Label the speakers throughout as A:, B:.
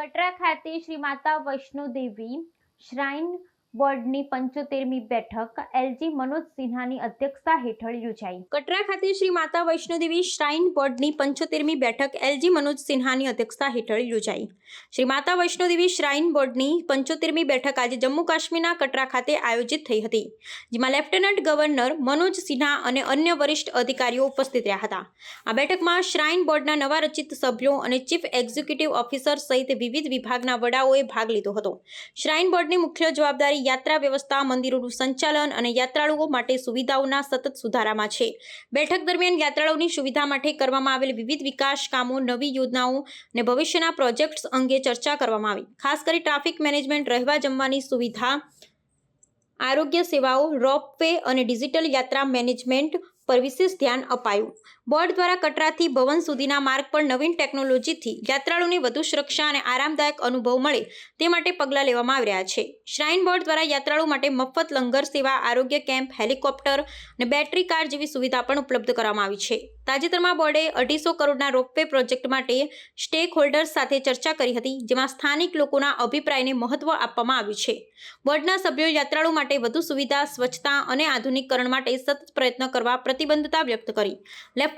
A: કટરા ખાતે શ્રી માતા વૈષ્ણો દેવી શ્રાઇન બોર્ડની પંચોતેરમી બેઠક એલજી મનોજ સિન્હાની અધ્યક્ષતા હેઠળ યોજાઈ. કટરા ખાતે શ્રી માતા વૈષ્ણોદેવી શ્રાઇન બોર્ડની પંચોતેરમી બેઠક એલજી મનોજ સિન્હાની અધ્યક્ષતા હેઠળ યોજાઈ. શ્રી માતા વૈષ્ણોદેવી શ્રાઇન બોર્ડની પંચોતેરમી બેઠક આજે જમ્મુ કાશ્મીરના કટરા ખાતે આયોજિત થઈ હતી, જેમાં લેફ્ટનન્ટ ગવર્નર મનોજ સિન્હા અને અન્ય વરિષ્ઠ અધિકારીઓ ઉપસ્થિત રહ્યા હતા. આ બેઠકમાં શ્રાઇન બોર્ડના નવા રચિત સભ્યો અને ચીફ એક્ઝિક્યુટિવ ઓફિસર સહિત વિવિધ વિભાગના વડાઓએ ભાગ લીધો હતો. શ્રાઇન બોર્ડની મુખ્ય જવાબદારી યાત્રા વ્યવસ્થા, મંદિરોનું સંચાલન અને યાત્રાળુઓ માટે સુવિધાઓના સતત સુધારામાં છે. બેઠક દરમિયાન યાત્રાળુઓની સુવિધા માટે કરવામાં આવેલ વિવિધ વિકાસ કામો, નવી યોજનાઓ અને ભવિષ્યના પ્રોજેક્ટ્સ અંગે ચર્ચા કરવામાં આવી. ખાસ કરી ટ્રાફિક મેનેજમેન્ટ, રહેવા જમવાની સુવિધા, આરોગ્ય સેવાઓ રોપ વે અને ડિજિટલ યાત્રા મેનેજમેન્ટ પર વિશેષ ધ્યાન અપાયું. બોર્ડ દ્વારા કટરાથી ભવન સુધીના માર્ગ પર નવીન ટેકનોલોજીથી યાત્રાળુઓને વધુ સુરક્ષા અને આરામદાયક અનુભવ મળે તે માટે પગલાં લેવામાં આવી રહ્યા છે. શ્રાઇન બોર્ડ દ્વારા યાત્રાળુ માટે મફત લંગર સેવા, આરોગ્ય કેમ્પ, હેલિકોપ્ટર અને બેટરી કાર જેવી સુવિધા પણ ઉપલબ્ધ કરવામાં આવી છે. તાજેતરમાં બોર્ડે અઢીસો કરોડના રોપવે પ્રોજેક્ટ માટે સ્ટેક હોલ્ડર્સ સાથે ચર્ચા કરી હતી, જેમાં સ્થાનિક લોકોના અભિપ્રાયને મહત્વ આપવામાં આવ્યું છે. બોર્ડના સભ્યો યાત્રાળુ માટે વધુ સુવિધા, સ્વચ્છતા અને આધુનિકરણ માટે સતત પ્રયત્ન કરવા પ્રતિબદ્ધતા વ્યક્ત કરી.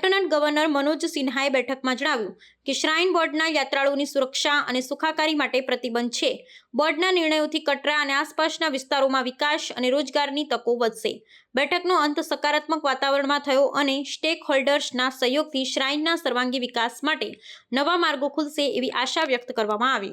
A: લેફ્ટનન્ટ ગવર્નર મનોજ સિન્હાએ બેઠકમાં જણાવ્યું કે શ્રાઇન બોર્ડના યાત્રાળુઓની સુરક્ષા અને સુખાકારી માટે પ્રતિબંધ છે. બોર્ડના નિર્ણયોથી કટરા અને આસપાસના વિસ્તારોમાં વિકાસ અને રોજગારની તકો વધશે. બેઠકનો અંત સકારાત્મક વાતાવરણમાં થયો અને સ્ટેક હોલ્ડર્સના સહયોગથી શ્રાઇનના સર્વાંગી વિકાસ માટે નવા માર્ગો ખુલશે એવી આશા વ્યક્ત કરવામાં આવી.